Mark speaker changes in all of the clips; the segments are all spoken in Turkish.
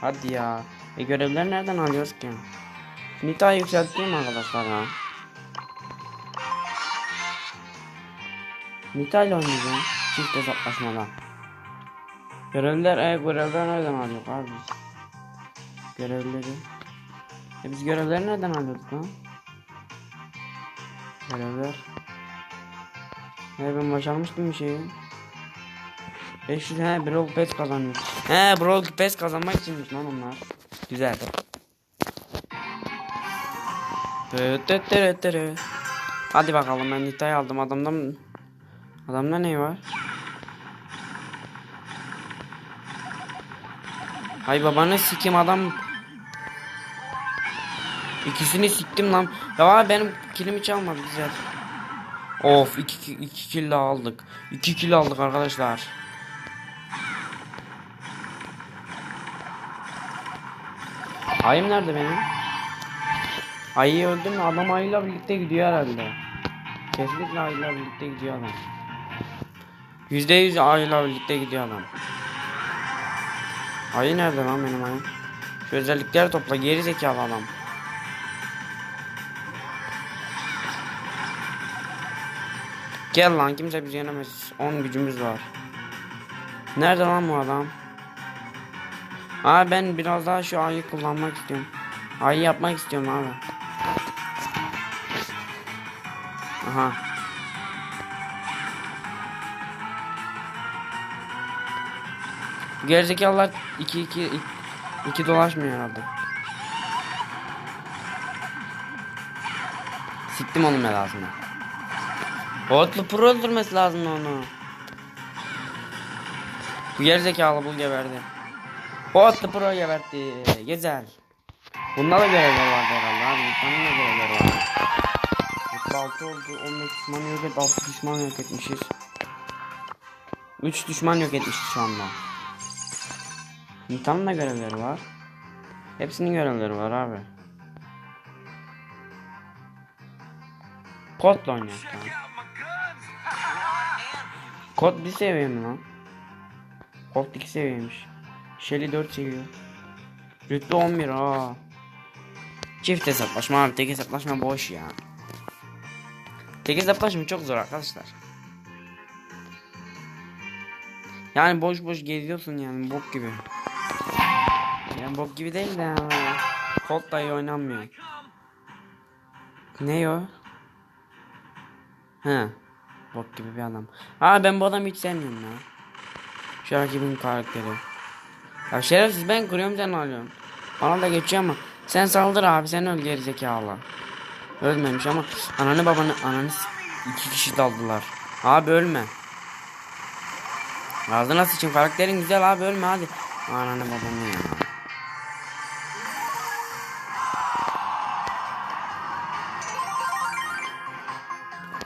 Speaker 1: Hadi ya. E görevleri nereden alıyoruz ki? Nita yükselteyim arkadaşlar ya. Nita ile oynayacağım. Çift hesaplaşmadan. Görevler, e görevler nereden alıyorduk abi? Görevleri. E biz görevleri nereden alıyorduk lan? Görevler. E ben başarmıştım bir şeyi. 500 he Brawl Pass kazanıyor. He Brawl Pass kazanmak içinmiş lan onlar. Güzel. Hadi bakalım ben Nita'yı aldım adamdan. Adamda ne var? Hay babanı sikim adam. İkisini siktim lan. Ya benim kilimi çalmadı güzel. Of 2 2 kill aldık. 2 kill aldık arkadaşlar. Ayım nerede benim? Ayı öldü mü? Adam ayıyla birlikte gidiyor herhalde. Kesinlikle ayıyla birlikte gidiyor adam. Yüzde yüz ayıyla birlikte gidiyor adam. Ayı nerede lan benim ayım? Şu özellikleri topla geri zekalı adam. Gel lan kimse bizi yenemez. 10 gücümüz var. Nerede lan bu adam? Abi ben biraz daha şu ayı kullanmak istiyorum. Ayı yapmak istiyorum abi. Aha. Gerizekalılar 2 2 2 dolaşmıyor herhalde. Siktim onun belasını. Otlu pro öldürmesi lazım onu. Bu gerizekalı bul geberdi. Otlu pro geberdi. Güzel. Bunda da görevler vardı herhalde abi. Insanın da görevleri var. 46 oldu. 15 düşman yok et. 6 düşman yok etmişiz. 3 düşman yok etmişiz şu anda. İnsanın da görevleri var. Hepsinin görevleri var abi. Kodla oynuyoruz tamam. Kod bir seviye mi lan? Kod 2 seviyeymiş. Shelly 4 seviyor. Rütbe 11 aa. Çift hesaplaşma abi tek hesaplaşma boş ya. Tek hesaplaşma çok zor arkadaşlar. Yani boş boş geziyorsun yani bok gibi. Yani bok gibi değil de yani. Colt da iyi oynanmıyor. Ne o? He. Bok gibi bir adam. Ha ben bu adamı hiç sevmiyorum ya. Şu rakibin karakteri. Ya şerefsiz ben kuruyorum sen alıyorsun. Bana da geçiyor ama. Sen saldır abi sen öl gerizekalı. Ölmemiş ama ananı babanı ananı iki kişi daldılar. Abi ölme. Ağzına sıçın karakterin güzel abi ölme hadi. Ananı babanı ya.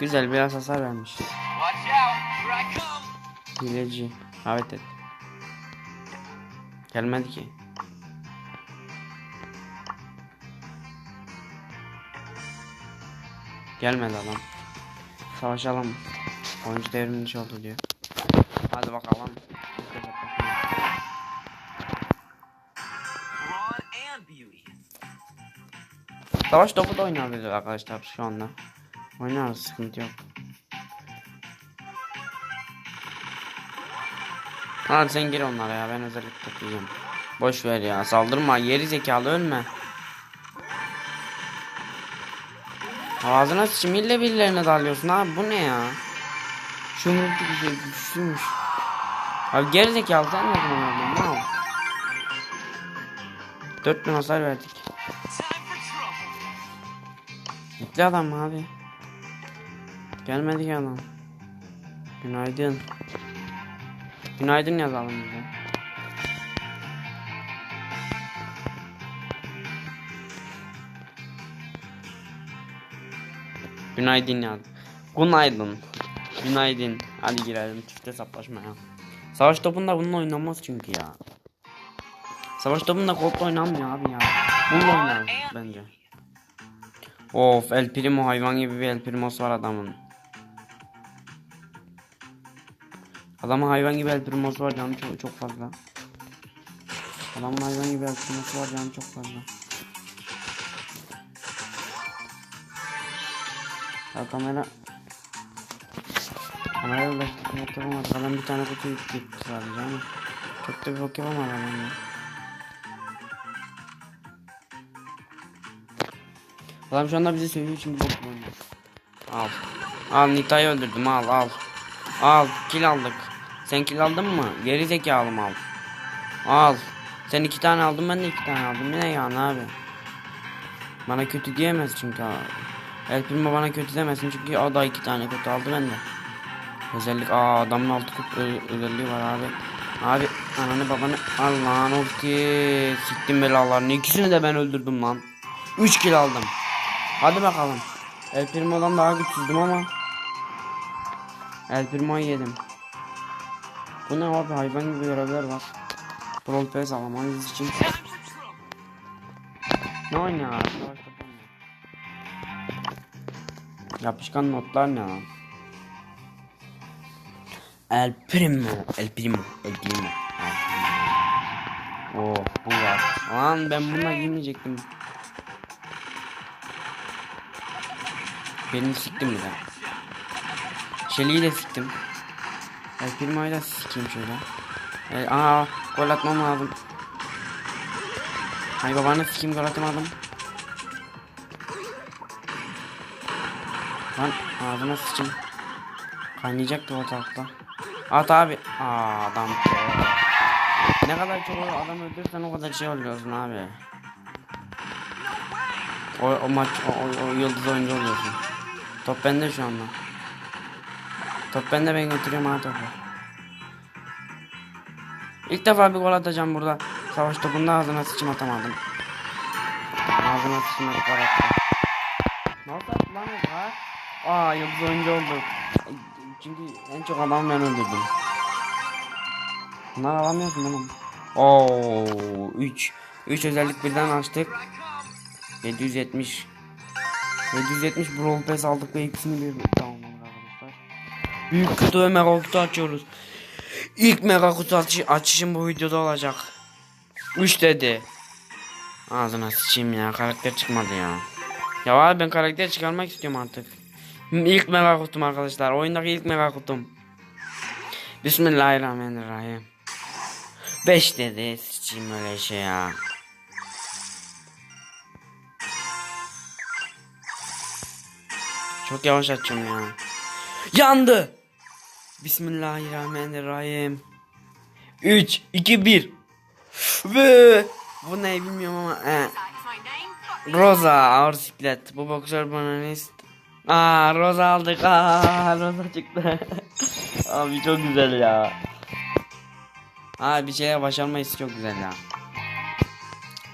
Speaker 1: Güzel biraz hasar vermiş. Hileci. Evet et. Gelmedi ki. Gelmedi adam. Savaşalım. Oyuncu devrim dışı oldu diyor. Hadi bakalım. Savaş topu da oynayabiliriz arkadaşlar şu anda. Oynarız sıkıntı yok. Hadi sen gir onlara ya ben özellik takacağım. Boş ver ya saldırma geri zekalı ölme. Ağzına simille birilerine dalıyorsun abi bu ne ya? Şu mutlu bir şey güçlüymüş. Abi geri zekalı sen ne zaman öldün ne oldu? 4000 hasar verdik. Bekle adam abi. Gelmedi ki adam. Günaydın. Günaydın yazalım bize. Günaydın yaz. Günaydın. Günaydın. Hadi girelim çift hesaplaşmaya. Savaş topunda bununla oynanmaz çünkü ya. Savaş topunda kolpa oynanmıyor abi ya. Bununla oynarız bence. Of El Primo hayvan gibi bir El Primo'su var adamın. Adamın hayvan gibi El Primo'su var canım çok, çok fazla. Adamın hayvan gibi akılması var canı çok fazla. Ya kamera Kameraya ulaştık yok yapamadık adam bir tane kutu gitti sadece ama Çok da bir bok yapamadı adam ya. Adam şu anda bizi söylüyor için bir bok Al. Al Nita'yı öldürdüm al al. Al kill aldık Sen kill aldın mı? Geri zekalı mal Al. Sen iki tane aldın ben de iki tane aldım. Yine yani abi? Bana kötü diyemez çünkü abi. El bana kötü demesin çünkü o da iki tane kötü aldı ben de. Özellik aa adamın altı kup özelliği var abi. Abi ananı babanı Allah'ın ulti Siktim belalarını. İkisini de ben öldürdüm lan. 3 kill aldım. Hadi bakalım. El Primo'dan daha güçsüzdüm ama. El Primo'yu yedim Bu ne abi hayvan gibi görevler var Brawl Pass alamanız için. Ne oynuyor abi? Yapışkan notlar ne lan? El Primo, El Primo, El Primo. Oo, bu var. Lan ben bununla giymeyecektim. Benim siktim bir de. Şeli'yi de siktim. El Primo'yu da şöyle. E, aa, gol atmam lazım. Ay babanı sikeyim gol atamadım. Lan ağzına sıçayım. Kaynayacaktı ortalıkta. At abi. Aa adam. Ne kadar çok adam öldürürsen o kadar şey oluyorsun abi. O, o maç o, o, o yıldız oyuncu oluyorsun. Top bende şu anda. Top bende ben götürüyorum ha topu. İlk defa bir gol atacağım burada. Savaş topunda ağzına sıçım atamadım. Ağzına sıçım attı. Nasıl attı lan o ha? Aa yıldız oyuncu oldu. Çünkü en çok adam ben öldürdüm. Bunlar alamıyorsun oğlum. Oo 3 3 özellik birden açtık.
Speaker 2: Here I come.
Speaker 1: 770 770 Brawl Pass aldık ve ikisini bir. Büyük kutu ve mega kutu açıyoruz. İlk mega kutu açı açışım bu videoda olacak. 3 dedi. Ağzına sıçayım ya karakter çıkmadı ya. Ya abi ben karakter çıkarmak istiyorum artık. İlk mega kutum arkadaşlar. Oyundaki ilk mega kutum. Bismillahirrahmanirrahim. 5 dedi. Sıçayım öyle şey ya. Çok yavaş açıyorum ya. Yandı. Bismillahirrahmanirrahim. 3 2 1. Ve bu ne bilmiyorum ama. He. Rosa ağır siklet. Bu boksör bana ne Aa Rosa aldık. Aa Rosa çıktı. Abi çok güzel ya. Aa bir şeye başarmayız çok güzel ya.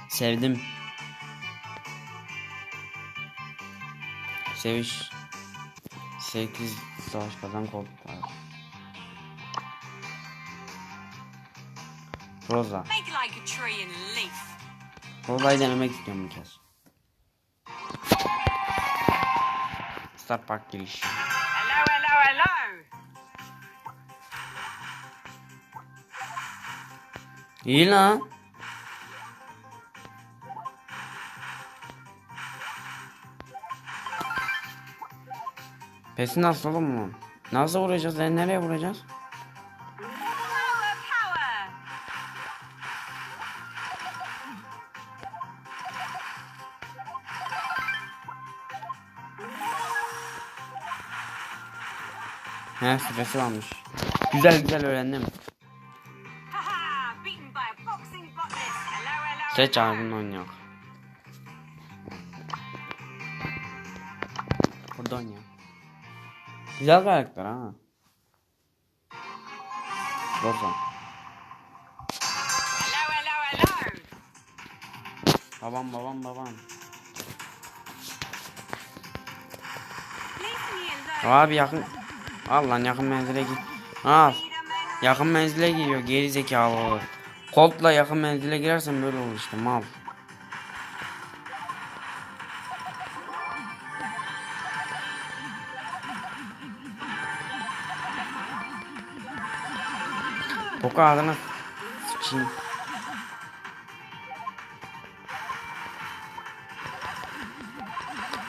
Speaker 1: Sevdim. Seviş. 8 savaş kazan koltuklar. Rosa. Rosa'yı denemek istiyorum bir kez. Star Park giriş.
Speaker 3: Hello, hello, hello.
Speaker 1: İyi lan. Pesi nasıl oğlum mu? Nasıl vuracağız? Yani nereye vuracağız? He stresi varmış. Güzel güzel öğrendim. Seç abinin oynuyor. Burada oynuyor. Güzel karakter ha. Rosa. Babam babam babam. Abi yakın. Al lan yakın menzile git. Al. Yakın menzile giriyor geri zekalı. Koltla yakın menzile girersen böyle olur işte mal. Boka adına sıçayım.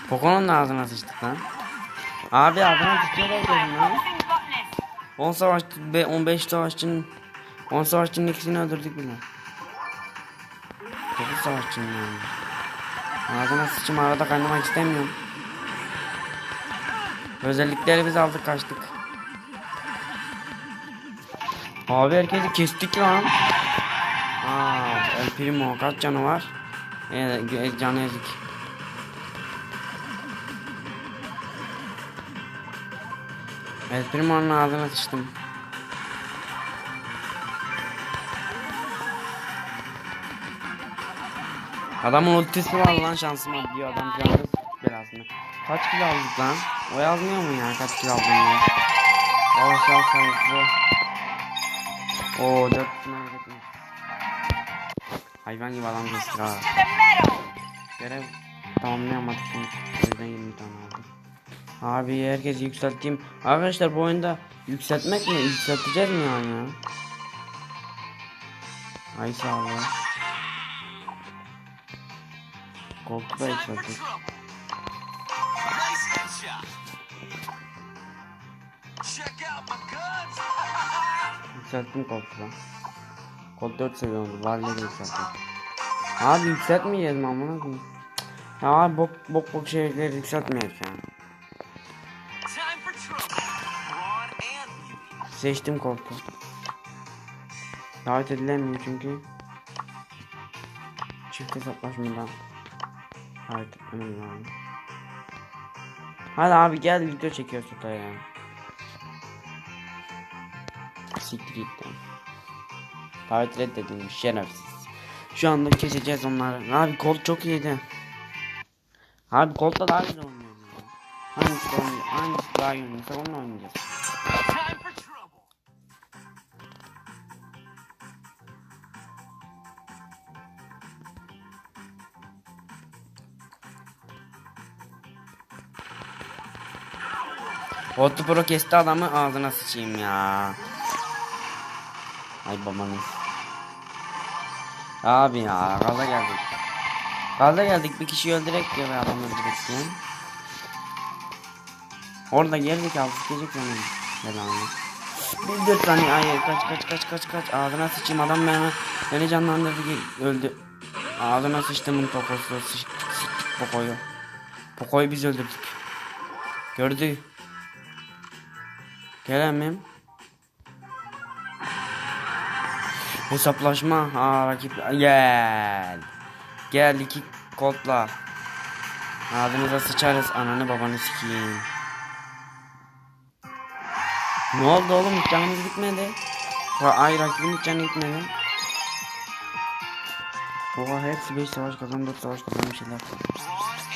Speaker 1: Poco'nun da ağzına sıçtık lan. Abi ağzına sıçıyor da
Speaker 3: Beaten by
Speaker 1: dedim
Speaker 3: a
Speaker 1: lan.
Speaker 3: boxing botanist.
Speaker 1: 10 savaşçı, be- 15 savaşçının 10 savaşçının ikisini öldürdük bile. 9 savaşçının yani. Ağzına sıçım arada kaynamak istemiyorum. Özellikleri biz aldık kaçtık. Abi herkesi kestik lan. Aa, El Primo kaç canı var? Ee, canı ezik. El Primo'nun ağzına sıçtım. Adamın ultisi var lan şansıma diyor adam canı belasını. Kaç kilo aldık lan? O yazmıyor mu ya kaç kilo aldığını? Yavaş yavaş sayısı. Oo 4 tane hareketmiş. Hayvan gibi adam kestik ha. Görev tamamlayamadık. O yüzden 20 tane aldım. Abi herkesi yükselteyim. Arkadaşlar bu oyunda yükseltmek mi? Yükselteceğiz mi yani ya? Ay sağ ol. Koltuğu da yükselttik. Yükselttim koltuğu. Kol 4 seviye oldu. Vallahi de yükselttim. Abi yükseltmeyeceğiz mi? Ya abi bok bok bok şeyleri yükseltmeyeceğiz Seçtim koltuğu. Davet edilemiyor çünkü. Çift hesaplaşmadan. Davet etmem lazım. Hadi abi gel video çekiyoruz ya. Siktir git lan. Davet reddedilmiş şerefsiz. Şu anda keseceğiz onları. Abi Colt çok iyiydi. Abi Colt'la daha güzel oynuyor. ya. Hangisi, hangisi daha iyi oynuyorsa onunla oynayacağız. Otto Pro kesti adamı ağzına sıçayım ya. Ay babanız. Abi ya gaza geldik. Gaza geldik bir kişi öldürek diyor ve adam öldürek diyor. Orada gerizekalı sikecek beni. Belanı. Bir dört saniye ay kaç kaç kaç kaç kaç ağzına sıçayım adam beni beni canlandırdı ki öldü. Ağzına sıçtımın pokosu sıçtık pokoyu. Pokoyu biz öldürdük. Gördü. Gelemem. Hesaplaşma. Ha rakip gel. Gel iki koltla. Ağzınıza sıçarız ananı babanı sikeyim. Ne oldu oğlum canımız gitmedi. Ay rakibin hiç canı gitmedi. Oha hepsi 5 savaş kazandı 4 savaş kazandı bir şeyler.